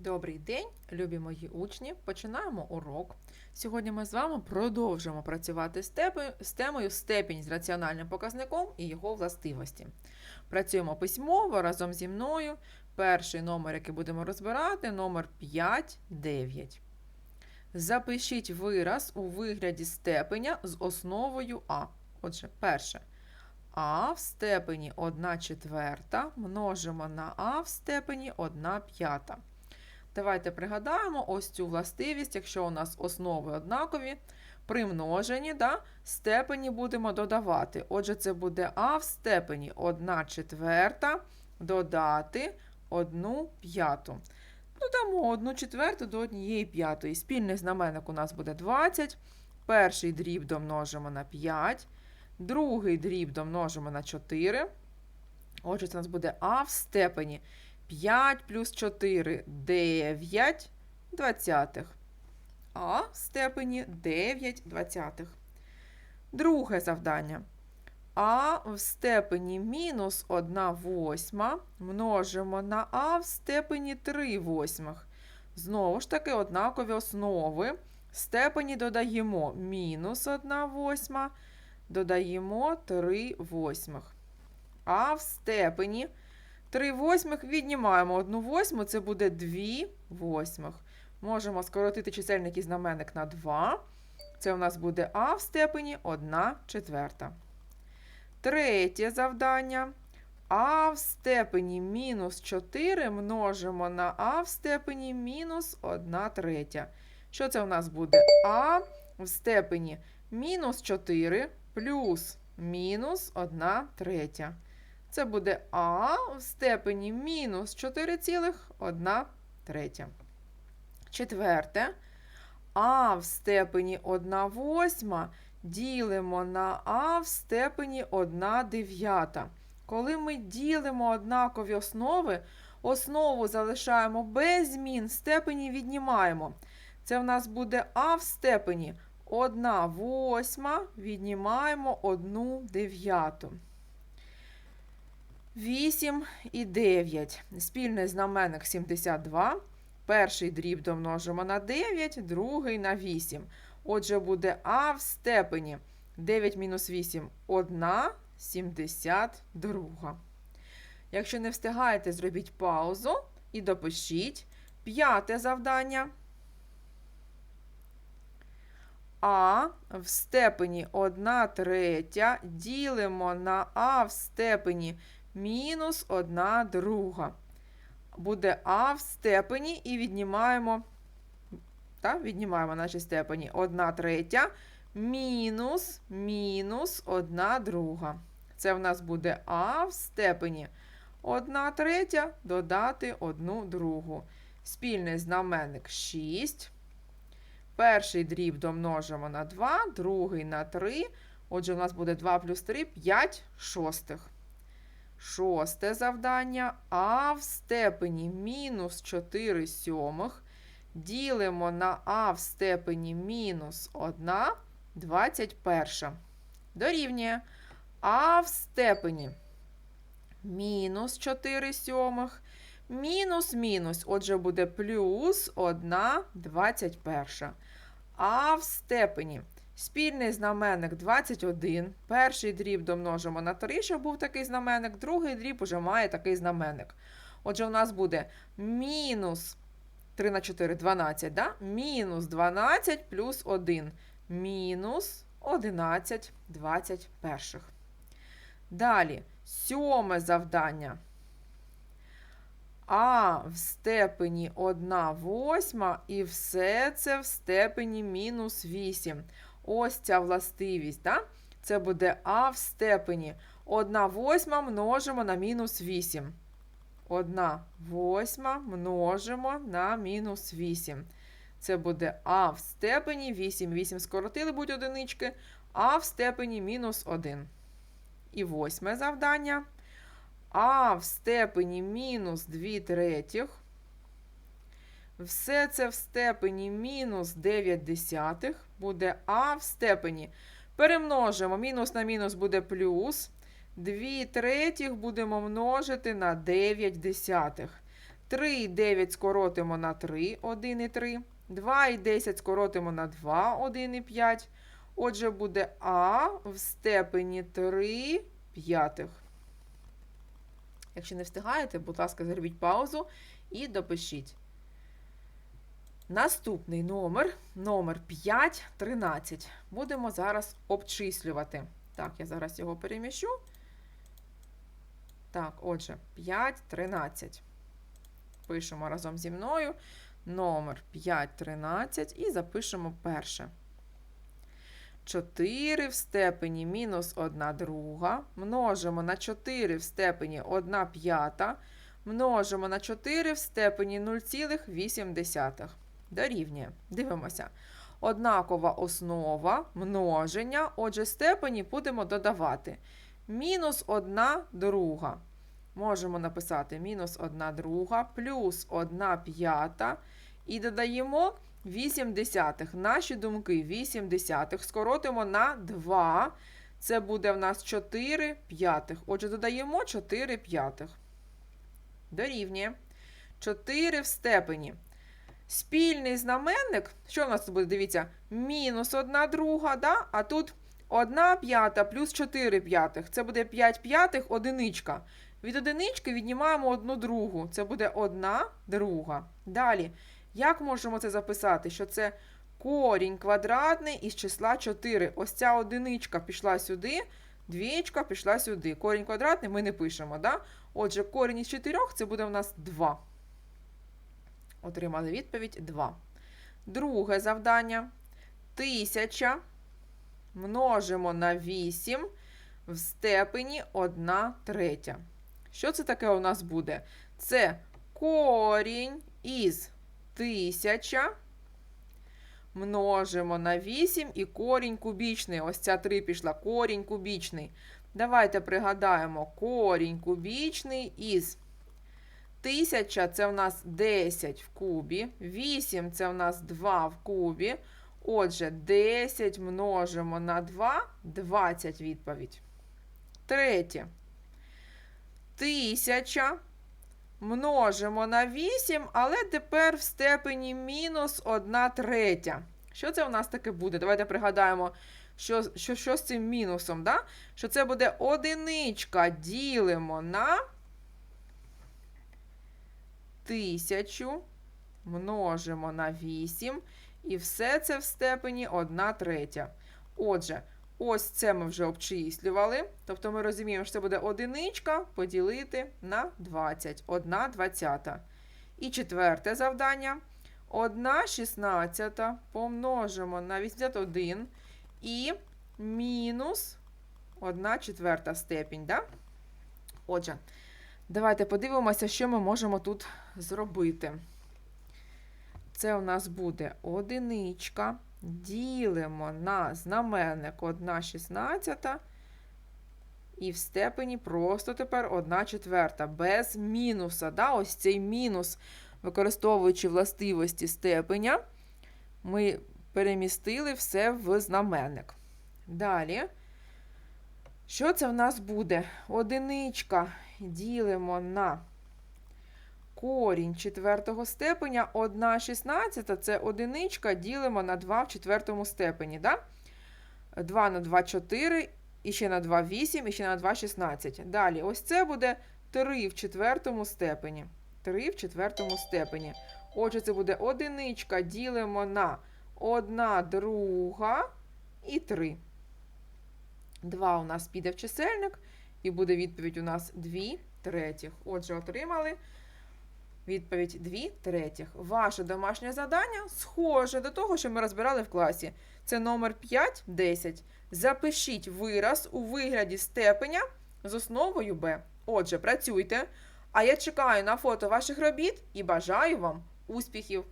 Добрий день, любі мої учні. Починаємо урок. Сьогодні ми з вами продовжимо працювати з темою, степінь з раціональним показником і його властивості. Працюємо письмово разом зі мною. Перший номер, який будемо розбирати, номер 5, 9. Запишіть вираз у вигляді степеня з основою А. Отже, перше. А в степені 1 четверта множимо на А в степені 1 п'ята. Давайте пригадаємо ось цю властивість, якщо у нас основи однакові, при множенні да, степені будемо додавати. Отже, це буде А в степені 1 четверта додати 1 п'яту. Додамо 1 четверту до 1 п'ятої. Спільний знаменник у нас буде 20. Перший дріб домножимо на 5. Другий дріб домножимо на 4. Отже, це у нас буде А в степені 5 плюс 4 9 двадцятих. А в степені 9 двадцятих. Друге завдання. А в степені мінус 1 восьма множимо на А в степені 3 восьмих. Знову ж таки, однакові основи. В Степені додаємо мінус 1 восьма, додаємо 3 восьмих. А в степені 3 восьмих віднімаємо 1 восьму, це буде 2 восьмих. Можемо скоротити чисельник і знаменник на 2. Це у нас буде А в степені 1 четверта. Третє завдання. А в степені мінус 4 множимо на А в степені мінус 1 третя. Що це у нас буде? А в степені мінус 4 плюс мінус 1 третя. Це буде А в степені мінус 4,1 третя. Четверте. А в степені 1 восьма ділимо на А в степені 1 дев'ята. Коли ми ділимо однакові основи, основу залишаємо без змін, степені віднімаємо. Це в нас буде А в степені 1 восьма, віднімаємо 1 дев'яту. 8 і 9. Спільний знаменник 72. Перший дріб домножимо на 9, другий на 8. Отже, буде А в степені 9 мінус 8 – 1 72. Якщо не встигаєте, зробіть паузу і допишіть. П'яте завдання. А в степені 1 третя ділимо на А в степені мінус 1 друга. Буде А в степені і віднімаємо, так, віднімаємо наші степені 1 третя мінус мінус 1 друга. Це в нас буде А в степені 1 третя додати 1 другу. Спільний знаменник 6. Перший дріб домножимо на 2, другий на 3. Отже, у нас буде 2 плюс 3 5 шостих. Шосте завдання. А в степені мінус 4 сьомих ділимо на А в степені мінус 1 21. Дорівнює А в степені мінус 4 сьомих. Мінус мінус, отже, буде плюс 1 21. А в степені Спільний знаменник 21. Перший дріб домножимо на 3, щоб був такий знаменник. Другий дріб уже має такий знаменник. Отже, у нас буде мінус 3 на 4 12, да? мінус 12 плюс 1. Мінус 11 21. Далі, сьоме завдання. А в степені 1 восьма і все це в степені мінус 8 ось ця властивість. Да? Це буде А в степені 1 восьма множимо на мінус 8. 1 восьма множимо на мінус 8. Це буде А в степені 8. 8 скоротили будь одинички, А в степені мінус 1. І восьме завдання. А в степені мінус 2 третіх. Все це в степені мінус 9 десятих буде А в степені. Перемножимо. Мінус на мінус буде плюс. 2 третіх будемо множити на 9 десятих. 3 і 9 скоротимо на 3, 1 і 3. 2 і 10 скоротимо на 2, 1 і 5. Отже, буде А в степені 3 п'ятих. Якщо не встигаєте, будь ласка, зробіть паузу і допишіть. Наступний номер, номер 5, 13. Будемо зараз обчислювати. Так, я зараз його переміщу. Так, отже, 5, 13. Пишемо разом зі мною номер 5, 13 і запишемо перше. 4 в степені мінус 1 друга. Множимо на 4 в степені 1 п'ята. Множимо на 4 в степені 0,8. Дорівнює. Дивимося. Однакова основа множення. Отже, степені будемо додавати. Мінус 1 друга. Можемо написати мінус 1 друга плюс 1 п'ята. І додаємо 8 десятих. Наші думки 8 десятих. Скоротимо на 2. Це буде в нас 4 п'ятих. Отже, додаємо 4 п'ятих. Дорівнює. 4 в степені. Спільний знаменник, що в нас буде? Дивіться, мінус 1 друга, да? а тут 1 п'ята плюс 4 п'ятих. Це буде 5 п'ятих, одиничка. Від одинички віднімаємо одну другу. Це буде 1 друга. Далі. Як можемо це записати? Що це корінь квадратний із числа 4. Ось ця одиничка пішла сюди, двієчка пішла сюди. Корінь квадратний ми не пишемо. Да? Отже, корінь із 4 це буде у нас 2. Отримали відповідь 2. Друге завдання. 1000 множимо на 8 в степені 1 третя. Що це таке у нас буде? Це корінь із 1000 множимо на 8 і корінь кубічний. Ось ця 3 пішла, корінь кубічний. Давайте пригадаємо корінь кубічний із 1000 це в нас 10 в кубі, 8 це в нас 2 в кубі. Отже, 10 множимо на 2, 20 відповідь. Третє. 1000 множимо на 8, але тепер в степені мінус 1 третя. Що це у нас таке буде? Давайте пригадаємо, що, що, що з цим мінусом. Да? Що це буде одиничка ділимо на 1000, множимо на 8, і все це в степені 1 третя. Отже, ось це ми вже обчислювали. Тобто ми розуміємо, що це буде одиничка поділити на 20. 1 двадцята. І четверте завдання. 1 шістнадцята помножимо на 81 і мінус 1 четверта степінь. Да? Отже, давайте подивимося, що ми можемо тут зробити. Це у нас буде одиничка. Ділимо на знаменник 1 шістнадцята. І в степені просто тепер 1 четверта. Без мінуса. Да? Ось цей мінус, використовуючи властивості степеня, ми перемістили все в знаменник. Далі. Що це в нас буде? Одиничка ділимо на корінь четвертого степеня, 1 шістнадцята – це одиничка, ділимо на 2 в четвертому степені. Да? 2 на 2 – 4, і ще на 2 – 8, і ще на 2 – 16. Далі, ось це буде 3 в четвертому степені. 3 в четвертому степені. Отже, це буде одиничка, ділимо на 1 друга і 3. 2 у нас піде в чисельник, і буде відповідь у нас 2 третіх. Отже, отримали відповідь 2 третіх. Ваше домашнє завдання схоже до того, що ми розбирали в класі. Це номер 5, 10. Запишіть вираз у вигляді степеня з основою Б. Отже, працюйте. А я чекаю на фото ваших робіт і бажаю вам успіхів!